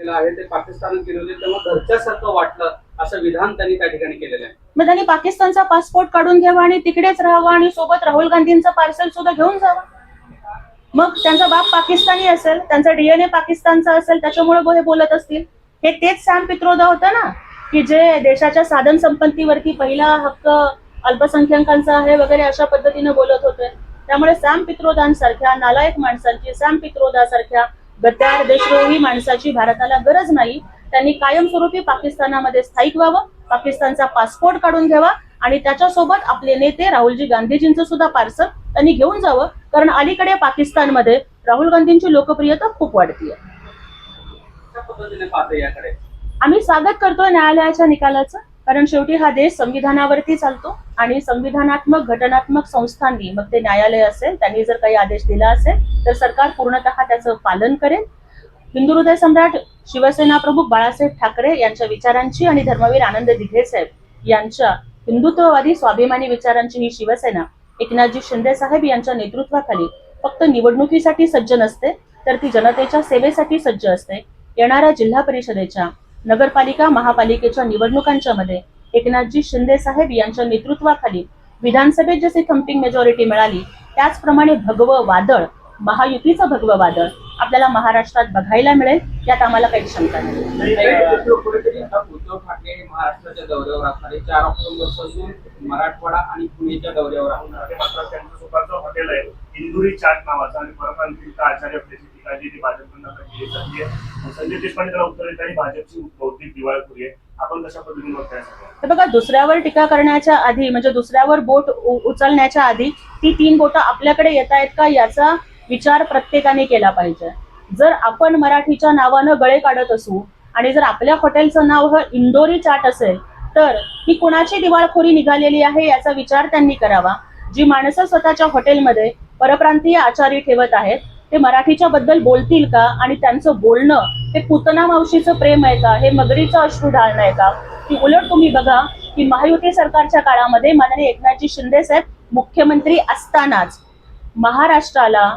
केलं आहे ते पाकिस्तान गेले तेव्हा घरच्यासारखं वाटलं असं विधान त्यांनी त्या ठिकाणी केलेलं आहे. मग त्यांनी पाकिस्तानचा पासपोर्ट काढून घ्यावा आणि तिकडेच राहावा आणि सोबत राहुल गांधींचं पार्सल सुद्धा घेऊन जावा. मग त्यांचा बाप पाकिस्तानी असेल त्यांचा डीएनए पाकिस्तानचा असेल त्याच्यामुळे हे बोलत असतील. हे तेच सॅम पित्रोदा होतं ना की जे देशाच्या साधन संपत्तीवरती पहिला हक्क अल्पसंख्याकांचा आहे वगैरे अशा पद्धतीने बोलत होते. त्यामुळे सॅम पित्रोदांसारख्या नालायक माणसांची सॅम पित्रोदासारख्या गद्दार देशद्रोही माणसाची भारताला गरज नाही. त्यांनी कायमस्वरूपी पाकिस्तानामध्ये स्थायिक व्हावं पाकिस्तानचा पासपोर्ट काढून घ्यावा आणि त्याच्यासोबत आपले नेते राहुलजी गांधीजींचं सुद्धा पार्सल त्यांनी घेऊन जावं कारण अलीकडे पाकिस्तानमध्ये राहुल गांधींची लोकप्रियता खूप वाढतीये. आम्ही स्वागत करतोय न्यायालयाच्या निकालाचं. कारण शेवटी हा देश संविधानावरती चालतो आणि संविधानात्मक घटनात्मक संस्थांनी मग ते न्यायालय असेल त्यांनी जर काही आदेश दिला असेल तर सरकार पूर्णतः त्याचं पालन करेल. हिंदू हृदय सम्राट शिवसेना प्रमुख बाळासाहेब ठाकरे यांच्या विचारांची आणि धर्मवीर आनंद दिघे साहेब यांच्या हिंदुत्ववादी स्वाभिमानी विचारांची ही शिवसेना एकनाथजी शिंदे साहेब यांच्या नेतृत्वाखाली फक्त निवडणुकीसाठी सज्ज नसते तर ती जनतेच्या सेवेसाठी सज्ज असते. येणाऱ्या जिल्हा परिषदेच्या नगरपालिका महापालिकेच्या निवडणुकांच्या मध्ये एकनाथजी शिंदे साहेब यांच्या नेतृत्वाखाली विधानसभेत जसे थम्पिंग मेजॉरिटी मिळाली त्याचप्रमाणे भगवं वादळ महायुतीचं भगवं वादळ आपल्याला महाराष्ट्रात बघायला मिळेल. यात आम्हाला काही शंका नाही. उद्धव ठाकरे महाराष्ट्राच्या दौऱ्यावर असणार चार ऑक्टोबरपासून मराठवाडा आणि पुणेच्या दौऱ्यावर असणार. आणि मात्र त्यांचं स्वतःचं हॉटेल आहे. इंदुरी चाट नावाचं आणि आचार्य ती जाते संजय देशपांडे त्याला उत्तर देत आणि भाजपची बौद्धिक दिवाळखोरी आहे. आपण कशा पद्धतीने बघताय तर बघा दुसऱ्यावर टीका करण्याच्या आधी म्हणजे दुसऱ्यावर बोट उचलण्याच्या आधी ती तीन बोटं आपल्याकडे येत आहेत का याचा विचार प्रत्येकाने केला पाहिजे. जर आपण मराठीच्या नावानं गळे काढत असू आणि जर आपल्या हॉटेलचं नाव हे इंदोरी चाट असेल तर ही कुणाची दिवाळखोरी निघालेली आहे याचा विचार त्यांनी करावा. जी माणसं स्वतःच्या हॉटेलमध्ये परप्रांतीय आचारी ठेवत आहेत ते मराठीच्या बद्दल बोलतील का? आणि त्यांचं बोलणं हे पुतना मावशीचं प्रेम आहे का? हे मगरीचं अश्रू ढाळणं आहे का? की उलट तुम्ही बघा की महायुती सरकारच्या काळामध्ये माननीय एकनाथजी शिंदे साहेब मुख्यमंत्री असतानाच महाराष्ट्राला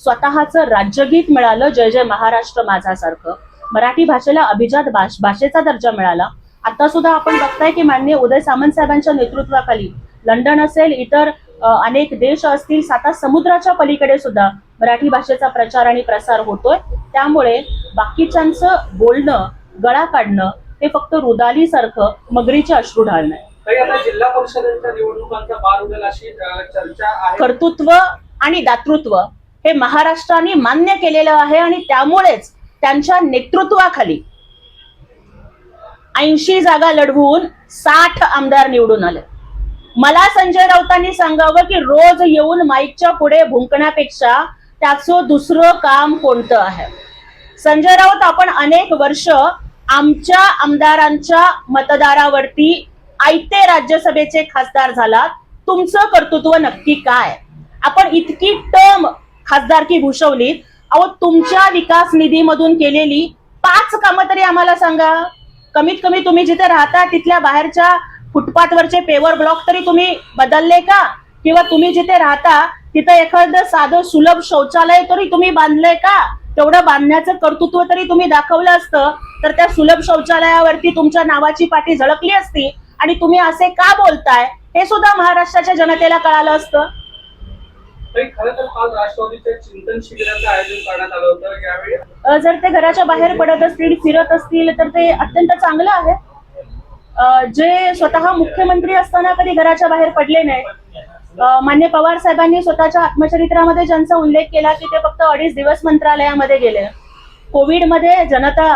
स्वतःचं राज्यगीत मिळालं जय जय महाराष्ट्र माझा सारखं मराठी भाषेला अभिजात भाष भाषेचा दर्जा मिळाला. आता सुद्धा आपण बघताय की माननीय उदय सामंत साहेबांच्या नेतृत्वाखाली लंडन असेल इतर अनेक देश असतील साता समुद्राच्या पलीकडे सुद्धा मराठी भाषेचा प्रचार आणि प्रसार होतोय. त्यामुळे बाकीच्यांचं बोलणं गळा काढणं हे फक्त रुदाली सारखं मगरीचे अश्रू ढाळणं आहे. तरी आता जिल्हा परिषदेच्या निवडणुकांचा बार उडेल अशी अं, चर्चा आहे. कर्तृत्व आणि दातृत्व हे महाराष्ट्राने मान्य केलेलं आहे आणि त्यामुळेच त्यांच्या नेतृत्वाखाली ऐंशी जागा लढवून साठ आमदार निवडून आले. मला संजय राऊतांनी सांगावं की रोज येऊन माईकच्या पुढे भुंकण्यापेक्षा त्याचं दुसरं काम कोणतं आहे? संजय राऊत आपण अनेक वर्ष आमच्या आमदारांच्या मतदारावरती आयते राज्यसभेचे खासदार झालात. तुमचं कर्तृत्व नक्की काय? आपण इतकी टर्म खासदारकी भूषवलीत. अहो तुमच्या विकास निधीमधून केलेली पाच कामं तरी आम्हाला सांगा. कमीत कमी तुम्ही जिथे राहता तिथल्या बाहेरच्या फुटपाथवरचे पेवर ब्लॉक तरी तुम्ही बदलले का? किंवा तुम्ही जिथे राहता तिथं एखादं साधं सुलभ शौचालय तरी तुम्ही बांधलंय का? तेवढं बांधण्याचं कर्तृत्व तरी तुम्ही दाखवलं असतं तर त्या सुलभ शौचालयावरती तुमच्या नावाची पाठी झळकली असती. आणि तुम्ही असे का बोलताय? हे सुद्धा महाराष्ट्राच्या जनतेला कळालं असतं. जर ते घराच्या बाहेर पडत असतील फिरत असतील तर ते अत्यंत चांगलं आहे. जे स्वतः मुख्यमंत्री असताना कधी घराच्या बाहेर पडले नाही मान्य पवार साहेबांनी स्वतःच्या आत्मचरित्रामध्ये ज्यांचा उल्लेख केला की ते फक्त अडीच दिवस मंत्रालयामध्ये गेले. कोविडमध्ये जनता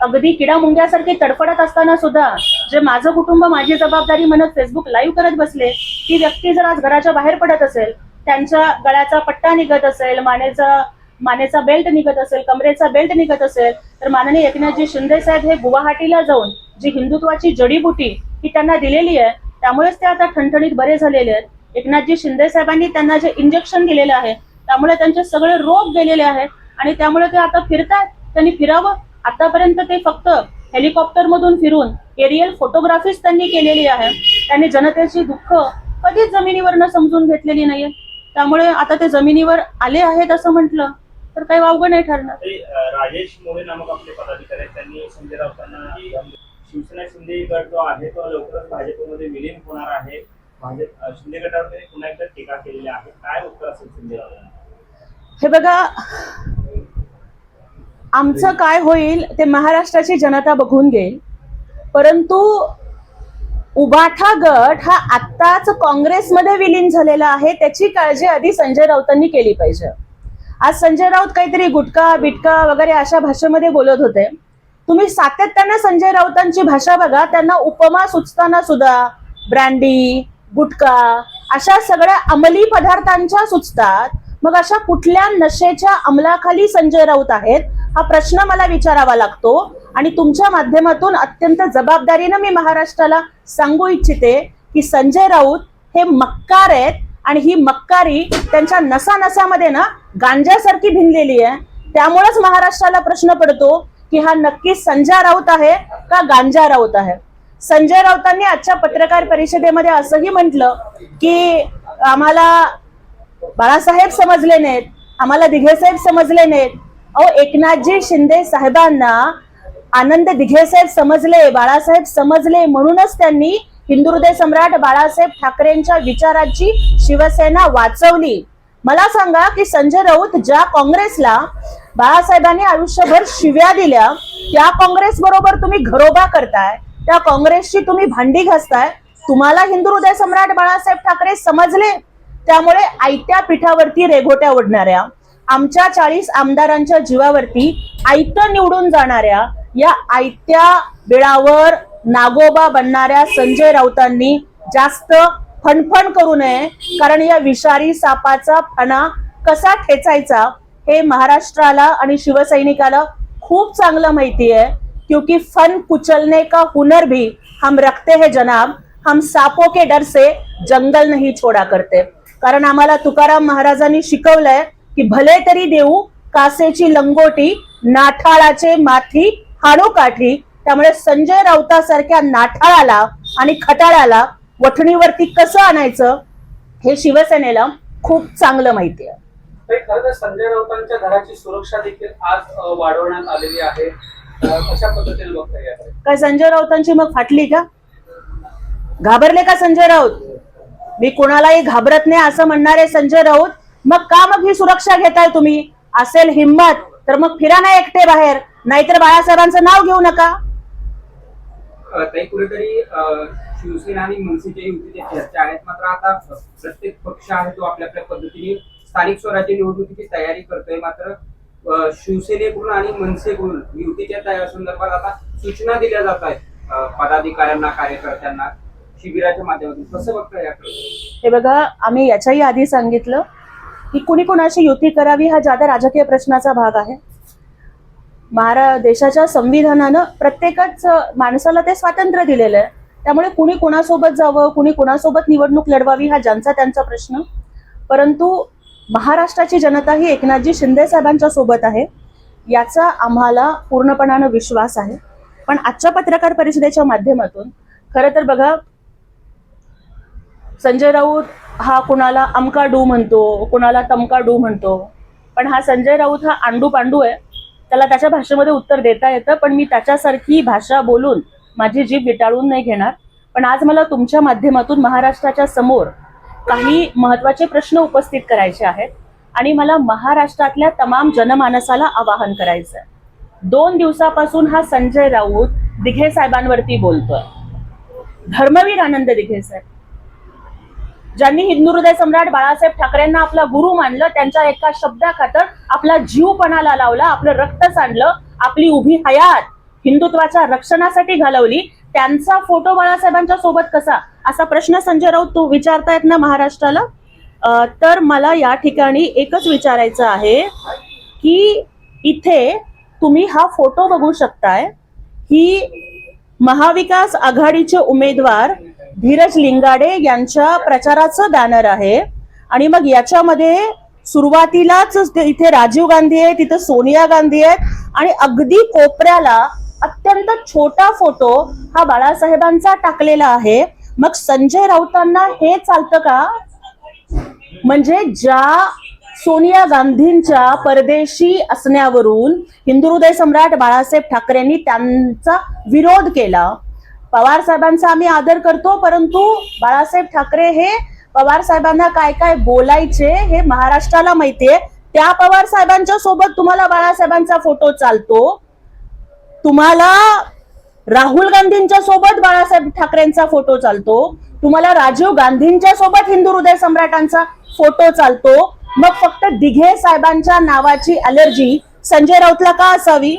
अगदी किडा मुंग्यासारखी तडफडत असताना सुद्धा जे माझं कुटुंब माझी जबाबदारी म्हणत फेसबुक लाईव्ह करत बसले ती व्यक्ती जर आज घराच्या बाहेर पडत असेल त्यांच्या गळ्याचा पट्टा निघत असेल मानेचा मानेचा बेल्ट निघत असेल कमरेचा बेल्ट निघत असेल तर माननीय एकनाथजी शिंदे साहेब हे गुवाहाटीला जाऊन जी हिंदुत्वाची जडीबुटी ही त्यांना दिलेली आहे त्यामुळेच ते आता ठणठणीत बरे झालेले आहेत. एकनाथजी शिंदे साहेबांनी त्यांना जे इंजेक्शन दिलेलं आहे त्यामुळे त्यांचे सगळे रोग गेलेले आहेत आणि त्यामुळे ते आता फिरतात त्यांनी फिरावं. आतापर्यंत ते फक्त हेलिकॉप्टर मधून फिरून एरियल फोटोग्राफीच त्यांनी केलेली आहे. त्यांनी जनतेची दुःख कधीच जमिनीवरनं समजून घेतलेली नाहीये. त्यामुळे आता ते जमिनीवर आले आहेत असं म्हटलं. तर काही वावगं नाही ठरणार. अ, राजेश मोरे नामक आपले पदाधिकारी आहेत. त्यांनी संजय राऊतांना शिवसेना शिंदे गट जो आहे तो लवकरच भाजपमध्ये विलीन होणार आहे. भाजप अ, शिंदे गटावर त्यांनी पुन्हा एकदा टीका केलेली आहे. काय उत्तर असेल संजय राऊतांना? हे बघा आमचं काय होईल ते महाराष्ट्राची जनता बघून घेईल. परंतु उबाठा गट हा आत्ताच काँग्रेसमध्ये विलीन झालेला आहे. त्याची काळजी आधी संजय राऊतांनी केली पाहिजे. आज संजय राऊत काहीतरी गुटका बिटका वगैरे अशा भाषेमध्ये बोलत होते. तुम्ही सातत्यानं संजय राऊतांची भाषा बघा त्यांना उपमा सुचताना सुद्धा ब्रँडी गुटखा अशा सगळ्या अंमली पदार्थांच्या सुचतात. मग अशा कुठल्या नशेच्या अंमलाखाली संजय राऊत आहेत हा प्रश्न मला विचारावा लागतो. आणि तुमच्या माध्यमातून अत्यंत जबाबदारीनं मी महाराष्ट्राला सांगू इच्छिते की संजय राऊत हे मक्कार आहेत. आणि ही मक्कारी त्यांच्या नसानसामध्ये ना गांजासारखी भिनलेली आहे. त्यामुळेच महाराष्ट्राला प्रश्न पडतो की हा नक्की संजय राऊत आहे का गांजा राऊत आहे? संजय राऊतांनी आजच्या पत्रकार परिषदेमध्ये असंही म्हटलं की आम्हाला बाळासाहेब समजले नाहीत आम्हाला दिघेसाहेब समजले नाहीत. अहो एकनाथजी शिंदे साहेबांना आनंद दिघेसाहेब समजले बाळासाहेब समजले म्हणूनच त्यांनी हिंदू हृदय सम्राट बाळासाहेब ठाकरेंच्या विचाराची शिवसेना वाचवली. मला सांगा की संजय राऊत ज्या काँग्रेसला बाळासाहेबांनी आयुष्यभर शिव्या दिल्या त्या काँग्रेस बरोबर तुम्ही घरोबा करताय त्या काँग्रेसची तुम्ही भांडी घासताय तुम्हाला हिंदू हृदय सम्राट बाळासाहेब ठाकरे समजले? त्यामुळे आयत्या पीठावरती रेघोट्या ओढणाऱ्या आमच्या चाळीस आमदारांच्या जीवावरती आयत निवडून जाणाऱ्या या आयत्या बिळावर नागोबा बनणाऱ्या संजय राऊतांनी जास्त फणफण करू नये. कारण या विषारी सापाचा फणा कसा ठेचायचा हे महाराष्ट्राला आणि शिवसैनिकाला खूप चांगलं माहिती आहे क्योंकि फन कुचलने का हुनर भी हम रखते हैं जनाब. हम सापो के डर से जंगल नहीं छोड़ा करते. कारण आम्हाला तुकाराम महाराजांनी शिकवलंय की भले तरी देऊ कासेची लंगोटी नाठाळाचे माथी हाडू काठी त्यामुळे संजय राऊतासारख्या नाठाळाला आणि खटाळाला वठणीवरती कसं आणायचं हे शिवसेनेला खूप चांगलं माहिती आहे. खरं संजय राऊतांच्या घराची सुरक्षा देखील आज वाढवण्यात आलेली आहे. कशा पद्धतीने बघता काय संजय राऊतांची मग फाटली का? घाबरले का संजय राऊत? मी कुणालाही घाबरत नाही असं म्हणणारे संजय राऊत. मग का मग ही सुरक्षा घेताय तुम्ही? असेल हिंमत तर मग फिरा ना एकटे बाहेर. नाहीतर बाळासाहेबांचं नाव घेऊ नका. काही कुठेतरी शिवसेना आणि मनसेच्या युतीच्या चर्चा आहेत मात्र आता प्रत्येक पक्ष आहे तो आपल्या आपल्या पद्धतीने स्थानिक स्वराज्य निवडणुकीची तयारी करतोय. मात्र शिवसेनेकडून आणि मनसेकडून युतीच्या तयार संदर्भात आता सूचना दिल्या जात आहेत पदाधिकाऱ्यांना कार्यकर्त्यांना शिबिराच्या माध्यमातून. कसं बघता याकडे हे बघा आम्ही याच्याही आधी सांगितलं की कुणी कुणाशी युती करावी हा ज्यादा राजकीय प्रश्नाचा भाग आहे. महारा देशाच्या संविधानानं प्रत्येकच माणसाला ते स्वातंत्र्य दिलेलं आहे. त्यामुळे कुणी कुणासोबत जावं कुणी कुणासोबत निवडणूक लढवावी हा ज्यांचा त्यांचा प्रश्न. परंतु महाराष्ट्राची जनता ही एकनाथजी शिंदे साहेबांच्या सोबत आहे. याचा आम्हाला पूर्णपणानं विश्वास आहे. पण आजच्या पत्रकार परिषदेच्या माध्यमातून खरं तर बघा संजय राऊत हा कुणाला अमका डू म्हणतो कुणाला तमका डू म्हणतो. पण हा संजय राऊत हा आंडू पांडू आहे. त्याला त्याच्या भाषेमध्ये उत्तर देता येतं पण मी त्याच्यासारखी भाषा बोलून माझी जीभ विटाळून नाही घेणार. पण आज मला तुमच्या माध्यमातून महाराष्ट्राच्या समोर काही महत्त्वाचे प्रश्न उपस्थित करायचे आहेत आणि मला महाराष्ट्रातल्या तमाम जनमानसाला आवाहन करायचं आहे दोन दिवसापासून हा संजय राऊत दिघे साहेबांवरती बोलतोय. धर्मवीर आनंद दिघे साहेब. ज्यांनी हिंदू हृदय सम्राट बाळासाहेब ठाकरेंना आपला गुरु मानलं त्यांच्या एका शब्दाखातर आपला जीव पणाला लावला आपलं रक्त सांडलं आपली उभी हयात हिंदुत्वाच्या रक्षणासाठी घालवली. त्यांचा फोटो बाळासाहेबांच्या सोबत कसा? असा प्रश्न संजय राऊत तू विचारतायत ना महाराष्ट्राला? तर मला या ठिकाणी एकच विचारायचं आहे की इथे तुम्ही हा फोटो बघू शकताय. ही महाविकास आघाडीचे उमेदवार धीरज लिंगाडे यांच्या प्रचाराचं बॅनर आहे. आणि मग याच्यामध्ये सुरुवातीलाच इथे राजीव गांधी आहे तिथं सोनिया गांधी आहेत. आणि अगदी कोपऱ्याला अत्यंत छोटा फोटो हा बाळासाहेबांचा टाकलेला आहे. मग संजय राऊतांना हे चालतं का? म्हणजे ज्या सोनिया गांधींच्या परदेशी असण्यावरून हिंदू हृदय सम्राट बाळासाहेब ठाकरेंनी त्यांचा विरोध केला. पवार साहेबांचा आम्ही आदर करतो परंतु बाळासाहेब ठाकरे हे पवार साहेबांना काय काय बोलायचे हे महाराष्ट्राला माहितीये. त्या पवार साहेबांच्या सोबत तुम्हाला बाळासाहेबांचा फोटो चालतो. तुम्हाला राहुल गांधींच्या सोबत बाळासाहेब ठाकरेंचा फोटो चालतो. तुम्हाला राजीव गांधींच्या सोबत हिंदू हृदय सम्राटांचा फोटो चालतो. मग फक्त दिघे साहेबांच्या नावाची अलर्जी संजय राऊतला का असावी?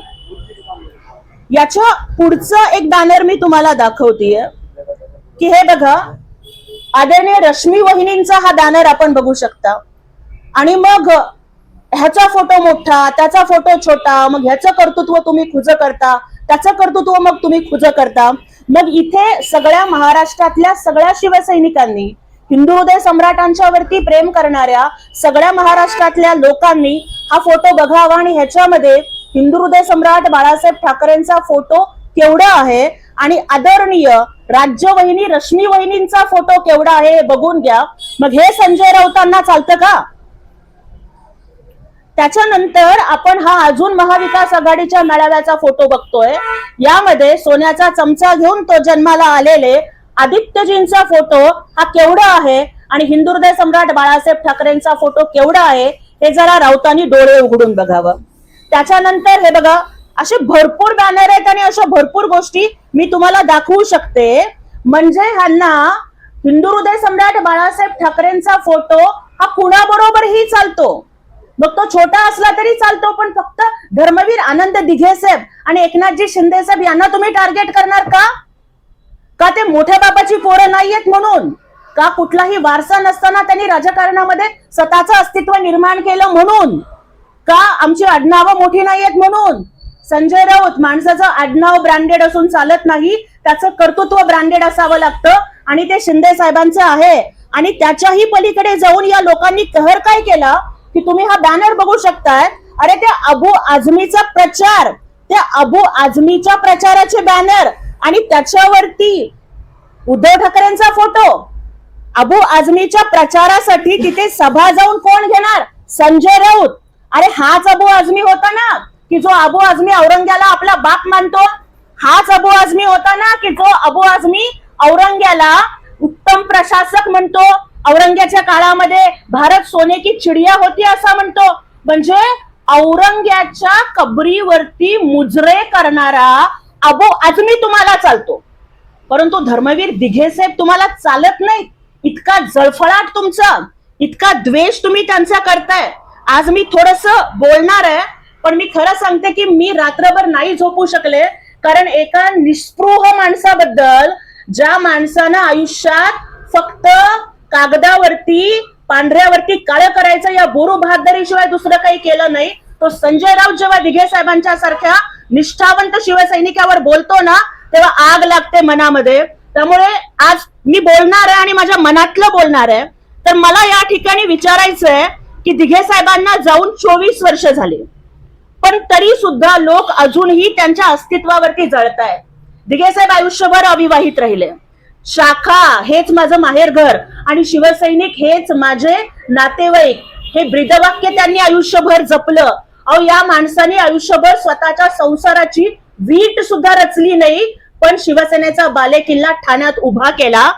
याच्या पुढचं एक बॅनर मी तुम्हाला दाखवतीये. की हे बघा आदरणीय रश्मी वहिनींचा हा बॅनर आपण बघू शकता. आणि मग ह्याचा फोटो मोठा त्याचा फोटो छोटा मग ह्याचं कर्तृत्व तुम्ही खुज करता त्याचं कर्तृत्व मग तुम्ही खुज करता. मग इथे सगळ्या महाराष्ट्रातल्या सगळ्या शिवसैनिकांनी हिंदू हृदय सम्राटांच्या वरती प्रेम करणाऱ्या सगळ्या महाराष्ट्रातल्या लोकांनी हा फोटो बघावा आणि ह्याच्यामध्ये हिंदू हृदय सम्राट बाळासाहेब ठाकरेंचा फोटो केवढा आहे? आणि आदरणीय राज्यवहिनी रश्मी वहिनींचा फोटो केवढा आहे हे बघून घ्या. मग हे संजय राऊतांना चालतं का? त्याच्यानंतर आपण हा अजून महाविकास आघाडीच्या मेळाव्याचा फोटो बघतोय. यामध्ये सोन्याचा चमचा घेऊन तो जन्माला आलेले आदित्यजींचा फोटो हा केवढा आहे? आणि हिंदुहृदय सम्राट बाळासाहेब ठाकरेंचा फोटो केवढा आहे? हे जरा राऊतांनी डोळे उघडून बघावं. त्याच्यानंतर हे बघा असे भरपूर बॅनर आहेत आणि अशा भरपूर गोष्टी मी तुम्हाला दाखवू शकते. म्हणजे ह्यांना हिंदू हृदय सम्राट बाळासाहेब ठाकरेंचा फोटो हा कुणाबरोबरही चालतो? मग तो छोटा असला तरी चालतो पण फक्त धर्मवीर आनंद दिघे साहेब आणि एकनाथजी शिंदे साहेब यांना तुम्ही टार्गेट करणार का? का ते मोठ्या बाबाची पोरं नाहीयेत म्हणून? का कुठलाही वारसा नसताना त्यांनी राजकारणामध्ये स्वतःचं अस्तित्व निर्माण केलं म्हणून? का आमची आडनावं मोठी नाही आहेत म्हणून? संजय राऊत माणसाचं आडनाव ब्रँडेड असून चालत नाही त्याचं कर्तृत्व ब्रँडेड असावं लागतं आणि ते शिंदे साहेबांचं आहे. आणि त्याच्याही पलीकडे जाऊन या लोकांनी कहर काय केला? की तुम्ही हा बॅनर बघू शकताय. अरे त्या अबू आझमीचा प्रचार त्या अबू आझमीच्या प्रचाराचे बॅनर आणि त्याच्यावरती उद्धव ठाकरेंचा फोटो अबू आझमीच्या प्रचारासाठी तिथे सभा जाऊन कोण घेणार? संजय राऊत. अरे हाच अबू आझमी होता ना की जो अबू आझमी औरंग्याला आपला बाप मानतो? हाच अबू आझमी होता ना की जो अबू आझमी औरंग्याला उत्तम प्रशासक म्हणतो? औरंग्याच्या काळामध्ये भारत सोने की चिडिया होती असा म्हणतो. म्हणजे औरंग्याच्या कबरीवरती मुजरे करणारा अबू आजमी तुम्हाला चालतो. परंतु धर्मवीर दिघे साहेब तुम्हाला चालत नाही इतका जळफळाट तुमचा इतका द्वेष तुम्ही त्यांचा करताय. आज मी थोडस बोलणार आहे पण मी खरं सांगते की मी रात्रभर नाही झोपू शकले कारण एका निस्पृह माणसाबद्दल ज्या माणसानं आयुष्यात फक्त कागदावरती पांढऱ्यावरती काळ करायचं या बोरू बहादरीशिवाय दुसरं काही केलं नाही. तो संजय राऊत जेव्हा दिघे साहेबांच्या सारख्या निष्ठावंत शिवसैनिकावर बोलतो ना तेव्हा आग लागते मनामध्ये. त्यामुळे आज मी बोलणार आहे आणि माझ्या मनातलं बोलणार आहे. तर मला या ठिकाणी विचारायचं आहे की दिघे साहेबांना जाऊन चोवीस वर्ष झाले. पण तरी सुद्धा लोक अजूनही त्यांच्या अस्तित्वावरती जळताय दिघे साहेब आयुष्यभर अविवाहित राहिले. शाखा हेच माझं माहेरघर आणि शिवसैनिक हेच माझे नातेवाईक. हे ब्रिदवाक्य त्यांनी आयुष्यभर जपलं. अहो या माणसाने आयुष्यभर स्वतःच्या संसाराची वीट सुद्धा रचली नाही पण शिवसेनेचा बालेकिल्ला ठाण्यात उभा केला.